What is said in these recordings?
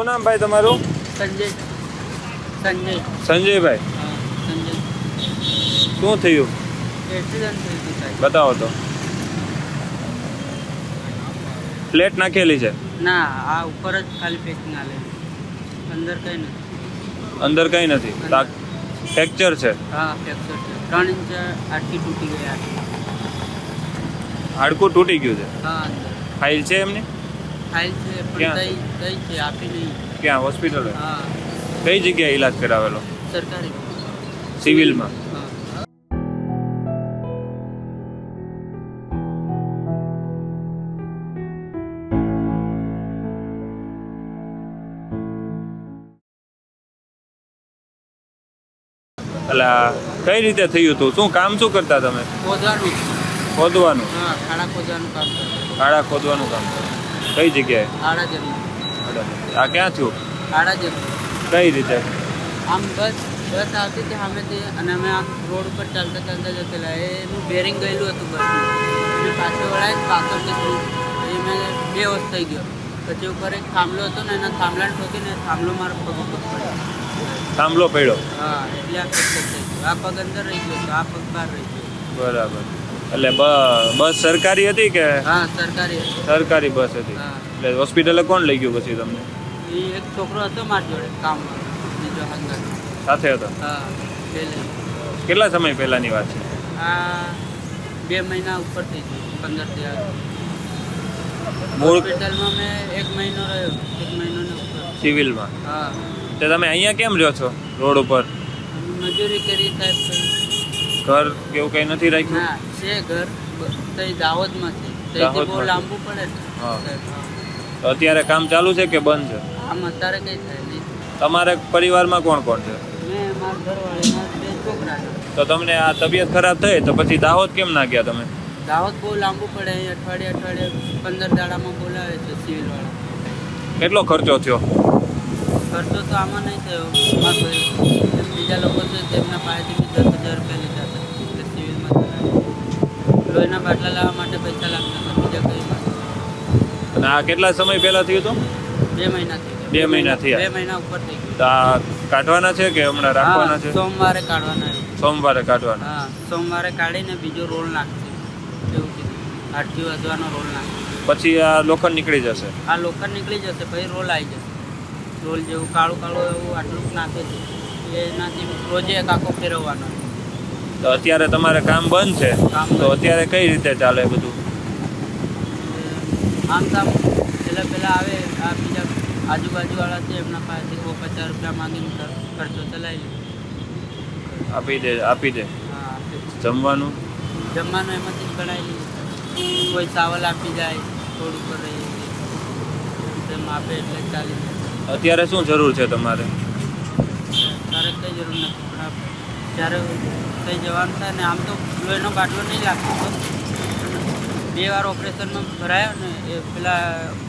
શું નામ ભાઈ તમારું? સંજય. સંજય. સંજયભાઈ. હા સંજય. શું થયું? બતાવો તો. પ્લેટ નાખેલી છે? ના આ ઉપર જ ખાલી પેકિંગ આલે અંદર કઈ નથી. અંદર કંઈ નથી. ફ્રેક્ચર છે? હા ફ્રેક્ચર છે. ત્રણ ઇંચ આટકી તૂટી ગઈ આટલી હાડકું તૂટી ગયું છે? હા ફાઇલ છે એમની? ફાઇલ છે પણ? કઈ કઈ છે આપી નહીં. ક્યાં? હોસ્પિટલ? હા. કઈ જગ્યાએ ઈલાજ કરાવેલો? સરકારી. સિવિલમાં? અલા કઈ રીતે થયું હતું શું કામ શું કરતા તમે? ખોદવાનું. ખોદવાનું? હા ખાડા ખોદવાનું કામ કરતા. ખાડા ખોદવાનું કામ કઈ જગ્યાએ? આ ક્યાં છું? આડા જમીન કઈ રીતે? આમ બસ બસ આવતી હતી સામેથી અને અમે આમ રોડ ઉપર ચાલતા ચાલતા જતેલા એનું બેરિંગ ગયેલું હતું બસનું અને પાછળ વળાય પાછળથી થોડું એ મેં બેહોશ થઈ ગયો. પછી ઉપર એક થાંભલો હતો ને એના થાંભલાને ઠોકીને થાંભલો મારો પગ ઉપર પડ્યો. થાંભલો પડ્યો? હા એટલે આ ફ્રેક્ચર થઈ ગયું. આ પગ અંદર રહી ગયો આ પગ બહાર રહી ગયો. બરાબર. એટલે બસ સરકારી હતી કે? હા સરકારી સરકારી બસ હતી. એટલે હોસ્પિટલે કોણ લઈ ગયું પછી તમને? એ એક છોકરો હતો મારી જોડે કામમાં બીજો હંગાત. સાથે હતો? હા કેટલા સમય પહેલાની વાત છે? આ બે મહિના ઉપર થઈ ગયું પંદરથી આગળ મૂળ હોસ્પિટલમાં મેં એક મહિનો રહ્યો એક મહિનો સિવિલમાં? હા. તે તમે અહીંયા કેમ રહ્યો છો રોડ ઉપર? મજૂરી કરી સાહેબ. ઘર કેવું કઈ નથી રાખ્યું? છે ઘર. તઈ દાહોદમાં છે તઈ બહુ લાંબુ પડે. છે હા. તો અત્યારે કામ ચાલુ છે કે બંધ છે? આમ અત્યારે કઈ થાય નહીં. તમારે પરિવારમાં કોણ કોણ છે? મેં મારા ઘરવાળા બે છોકરા તો તમને આ તબિયત ખરાબ થઈ તો પછી દાહોદ કેમ ના ગયા તમે? દાહોદ બહુ લાંબુ પડે. અહીં અઠવાડિયે અઠવાડિયે પંદર દાડામાં બોલાવે છે સિવિલવાળા. કેટલો ખર્ચો થયો? ખર્ચો તો આમાં નહીં થયો. બીજા લોકો છે તેમના પાસેથી બી દસ હજાર બાટલા લાવવા માટે પૈસા લાગતા બીજા કંઈ અને આ કેટલા સમય પહેલા થયું હતું? બે મહિના થઈ બે મહિના થયા. બે મહિના ઉપર થઈ ગયું. તો કાઢવાના છે કે હમણાં રાખવાના છે? સોમવારે કાઢવાના સોમવારે કાઢવાના. હા સોમવારે કાઢીને બીજો રોલ નાખશે. એવું કીધું. આઠથી વધવાનો રોલ નાખશે. પછી આ લોખંડ નીકળી જશે? આ લોખંડ નીકળી જશે પછી રોલ આવી જશે. રોલ જેવું કાળું કાળું એવું આટલું નાખે છે. એનાથી રોજે એક આખો ફેરવવાનો તો અત્યારે તમારે કામ બંધ છે. તો અત્યારે કઈ રીતે ચાલે બધું? આમ તો આમ પહેલાં પહેલાં આવે આ બીજા આજુબાજુવાળા છે એમના પાસેથી સો પચાસ રૂપિયા માંગીને ખર્ચો ચલાવી લે. આપી દે આપી દે. હા જમવાનું? જમવાનું એમાંથી જ બનાવી કોઈ ચાવલ આપી જાય થોડું પર રહી આપે એટલે ચાલી જાય. અત્યારે શું જરૂર છે તમારે? તારે કઈ જરૂર નથી જ્યારે કંઈ જવાનું થાય ને આમ તો લોહીનો બાટલો નહીં લાગતો બે વાર ઓપરેશનમાં ભરાયો ને એ પેલા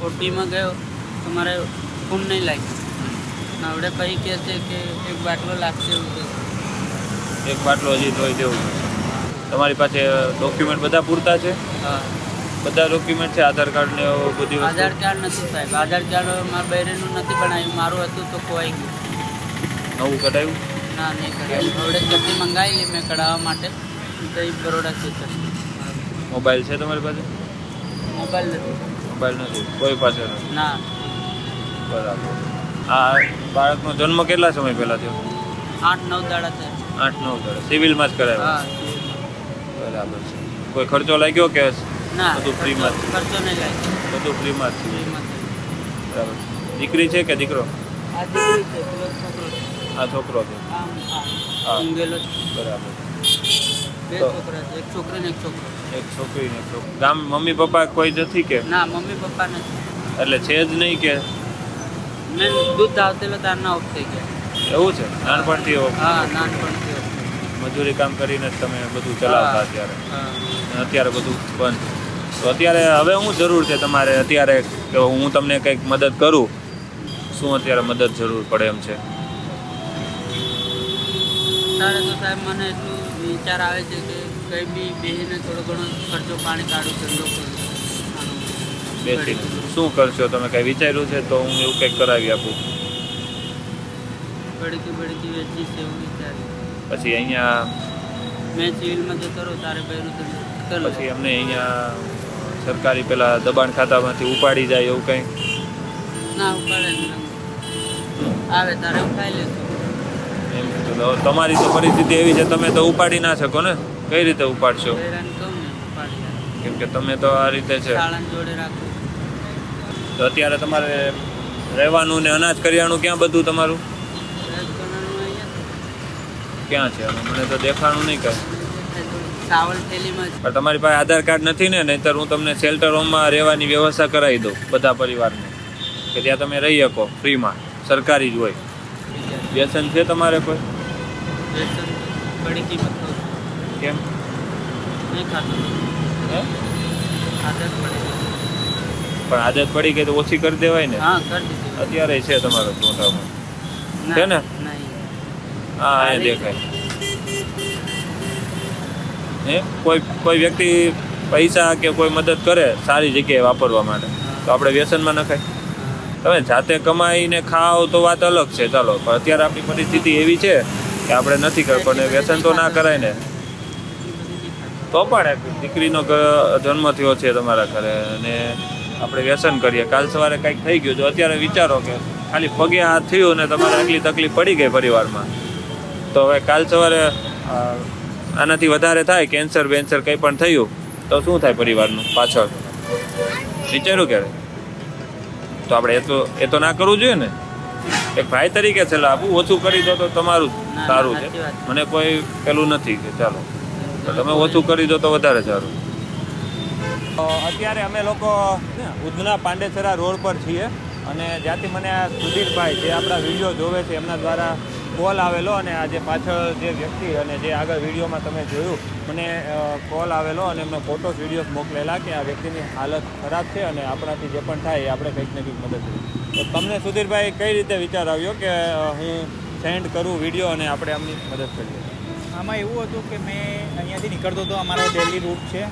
ઓટીમાં ગયો તો મારે ખૂન નહીં લાગ્યું હવે પછી કહે છે કે એક બાટલો લાગશે એવું કે એક બાટલો હજી જોઈ દેવું તમારી પાસે ડોક્યુમેન્ટ બધા પૂરતા છે? હા. બધા ડોક્યુમેન્ટ છે? આધાર કાર્ડ ને એવું બધી આધાર કાર્ડ નથી સાહેબ. આધાર કાર્ડ મારા બૈરેનું નથી બનાવ્યું. મારું હતું તો ખોવાઈ ગયું. નવું કઢાયું? ના નહીં કઢાવ્યું બરોડા ચટણી મંગાવી મેં કઢાવવા માટે. તો એ છે. મોબાઈલ છે તમારી પાસે? મોબાઈલ નથી. મોબાઈલ નથી. કોઈ પાસે નથી? ના. બરાબર. આ બાળકનો જન્મ કેટલા સમય પહેલા થયો? આઠ નવ દાડા થયા. આઠ નવ દાડા. સિવિલમાં જ કરાવ્યો હા બરાબર છે. કોઈ ખર્ચો લાગ્યો કે ના બધું ફ્રીમાં ખર્ચો નહીં લાગ્યો. બધું ફ્રીમાં જ બરાબર દીકરી છે કે દીકરો? આ દીકરી છે. આ છોકરો છે. ઊંઘેલો બરાબર. બે છોકરા છે. એક છોકરી ને એક છોકરો. એક છોકરી ને એક છોકરો. ગામ મમ્મી પપ્પા કોઈ નથી કે? ના મમ્મી પપ્પા નથી. એટલે છે જ નહીં કે? મેં દૂધ ધાવતેલો તારના ઓફ થઈ ગયા. એવું છે? નાનપણથી હા. મજૂરી કામ કરીને જ તમે બધું ચલાવતા અત્યારે. અત્યારે બધું બંધ. તો અત્યારે હવે શું જરૂર છે તમારે અત્યારે કે હું તમને કંઈક મદદ કરું. શું અત્યારે મદદ જરૂર પડે એમ છે? તારે તો સાહેબ મને એટલું વિચાર આવે છે કે કંઈ બી બેસીને થોડો ઘણો ખર્ચો પાણી કાઢું ધંધો કરું. બેસીને. શું કરશો? તમે કઈ વિચાર્યું છે તો હું એવું કંઈક કરાવી આપું. બળકી બળકી વેચી છે એવું વિચાર્યું પછી અહીંયા મેં સિવિલમાં જતો રહું તારે પહેરું તો કર. લે. પછી અમને અહીંયા સરકારી પેલા દબાણ ખાતામાંથી ઉપાડી જાય એવું કંઈ? ના ઉપાડે આવે તારે ઉઠાઈ લેશું એમ તો તમારી તો પરિસ્થિતિ એવી છે તમે તો ઉપાડી ના શકો ને? કઈ રીતે ઉપાડશો. કેમ કે તમે તો આ રીતે છે. તો અત્યારે તમારે રહેવાનું ને અનાજ કરિયાણું ક્યાં બધું તમારું? ક્યાં છે? મને તો દેખાણું નહીં કઈ. જ. પણ તમારી પાસે આધાર કાર્ડ નથી ને નહીંતર હું તમને શેલ્ટર હોમમાં રહેવાની વ્યવસ્થા કરાવી દઉં બધા પરિવારને. કે ત્યાં તમે રહી શકો ફ્રીમાં સરકારી જ હોય. વ્યસન છે તમારે કોઈ? વ્યસન બડી કિંમત કેમ? નહીં. ખાતો હે? આદત પડે પણ આદત પડી ગઈ તો ઓછી કરી દેવાય ને? હા કરી દીધું. અત્યારે છે તમારો મોટામાં છે ને? હા એ દેખાય. હે? કોઈ કોઈ વ્યક્તિ પૈસા કે કોઈ મદદ કરે સારી જગ્યાએ વાપરવા માટે તો આપણે વ્યસનમાં નખાય. તમે જાતે કમાઈને ખાઓ તો વાત અલગ છે, ચાલો. પણ અત્યારે આપણી પરિસ્થિતિ એવી છે કે આપણે નથી કર પણ વ્યસન તો ના કરાય ને. તો પણ એક દીકરીનો જન્મ થયો છે તમારા ઘરે અને આપણે વ્યસન કરીએ. કાલ સવારે કંઈક થઈ ગયું તો અત્યારે વિચારો કે ખાલી પગે હાથ થયું ને તમારે આટલી તકલીફ પડી ગઈ પરિવારમાં. તો હવે કાલ સવારે આનાથી વધારે થાય, કેન્સર બેન્સર કંઈ પણ થયું, તો શું થાય પરિવારનું પાછળ? વિચાર્યું ક્યારે? તો આપણે એ તો એ તો ના કરવું જોઈએ ને? એક ભાઈ તરીકે છેલ્લા આપું ઓછું કરી દો તો તમારું સારું છે. મને કોઈ પેલું નથી કે ચાલો. તો તમે ઓછું કરી દો તો વધારે સારું. અત્યારે અમે લોકો ઉધના પાંડેસરા રોડ પર છીએ અને જ્યાંથી મને આ સુધીરભાઈ જે આપણા વીડિયો જોવે છે એમના દ્વારા કોલ આવેલો અને આજે પાછળ જે વ્યક્તિ અને જે આગળ વિડીયોમાં તમે જોયું, મને કોલ આવેલો અને એમને ફોટોસ વિડીયોઝ મોકલેલા કે આ વ્યક્તિની હાલત ખરાબ છે અને આપણાથી જે પણ થાય એ આપણે કંઈક ને કંઈક મદદ કરીએ. તો તમને સુધીરભાઈ કઈ રીતે વિચાર આવ્યો કે હું સેન્ડ કરું વીડિયો અને આપણે આમની મદદ કરીએ? આમાં એવું હતું કે મેં અહીંયાથી નીકળતો હતો, અમારો ડેલી રૂટ છે.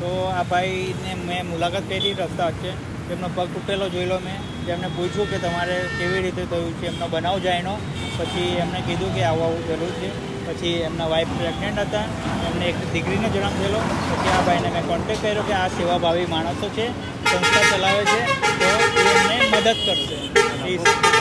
તો આ ભાઈને મેં મુલાકાત કરી, રસ્તા વચ્ચે. એમનો પગ તૂટેલો જોઈ લો મેં એમને પૂછ્યું કે તમારે કેવી રીતે થયું છે, એમનો બનાવ જાયનો પછી એમને કીધું કે આવું આવું થયેલું છે. પછી એમના વાઈફ પ્રેગ્નન્ટ હતા. એમને એક દીકરીને જન્મ થયેલો. પછી આ ભાઈને મેં કોન્ટેક કર્યો કે આ સેવાભાવી માણસો છે, સંસ્થા ચલાવે છે, તો એમને મદદ કરશે.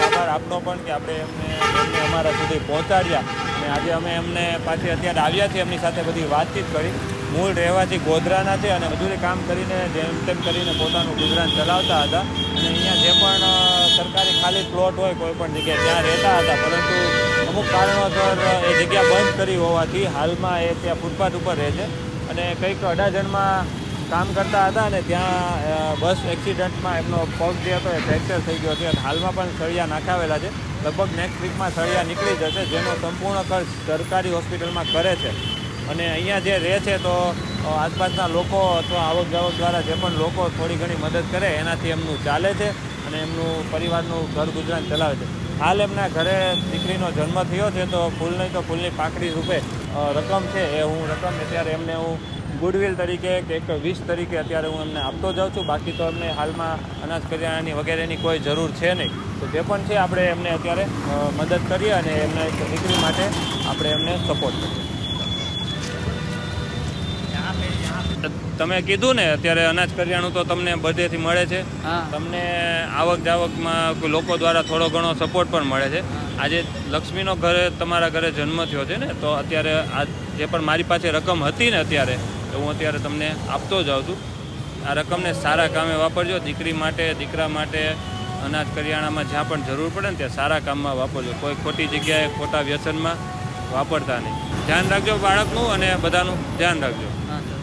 આભાર આપનો પણ કે આપણે એમને એમને અમારા સુધી પહોંચાડ્યા. અને આજે અમે એમને પાછી અત્યારે આવ્યા છીએ, એમની સાથે બધી વાતચીત કરી. મૂળ રહેવાથી ગોધરાના છે અને મજૂરી કામ કરીને જેમ તેમ કરીને પોતાનું ગુજરાન ચલાવતા હતા. અને અહીંયા જે પણ સરકારી ખાલી પ્લોટ હોય, કોઈ પણ જગ્યાએ ત્યાં રહેતા હતા. પરંતુ અમુક કારણોસર એ જગ્યા બંધ કરી હોવાથી હાલમાં એ ત્યાં ફૂટપાથ ઉપર રહે છે. અને કંઈક અડાજણમાં કામ કરતા હતા અને ત્યાં બસ એક્સિડન્ટમાં એમનો પગ જે હતો એ ફ્રેક્ચર થઈ ગયો છે. અને હાલમાં પણ સળિયા નાખાવેલા છે. લગભગ નેક્સ્ટ વીકમાં સળિયા નીકળી જશે, જેનો સંપૂર્ણ ખર્ચ સરકારી હોસ્પિટલમાં કરે છે. અને અહીંયા જે રહે છે તો આસપાસના લોકો અથવા આવક જાવક દ્વારા જે પણ લોકો થોડી ઘણી મદદ કરે, એનાથી એમનું ચાલે છે અને એમનું પરિવારનું ઘર ગુજરાન ચલાવે છે. હાલ એમના ઘરે દીકરીનો જન્મ થયો છે તો ફૂલ નહીં તો ફૂલની પાકડી રૂપે રકમ છે એ હું રકમ અત્યારે એમને હું ગુડવિલ તરીકે કે એક વીસ તરીકે અત્યારે હું એમને આપતો જાઉં છું. બાકી તો એમને હાલમાં અનાજ કરિયાણાની વગેરેની કોઈ જરૂર છે નહીં. તો જે પણ છે આપણે એમને અત્યારે મદદ કરીએ અને એમને દીકરી માટે આપણે એમને સપોર્ટ કરીએ. તમે કીધું ને અત્યારે અનાજ કરિયાણું તો તમને બધેથી મળે છે. તમને આવક જાવકમાં લોકો દ્વારા થોડો ઘણો સપોર્ટ પણ મળે છે. આજે લક્ષ્મીનો ઘરે તમારા ઘરે જન્મ થયો છે ને તો અત્યારે આ જે પણ મારી પાસે રકમ હતી ને અત્યારે તો હું અત્યારે તમને આપતો જાઉં છું. આ રકમને સારા કામે વાપરજો. દીકરી માટે દીકરા માટે અનાજ કરિયાણામાં જ્યાં પણ જરૂર પડે ને ત્યાં સારા કામમાં વાપરજો. કોઈ ખોટી જગ્યાએ ખોટા વ્યસનમાં વાપરતા નહીં. ધ્યાન રાખજો બાળકનું અને બધાનું ધ્યાન રાખજો.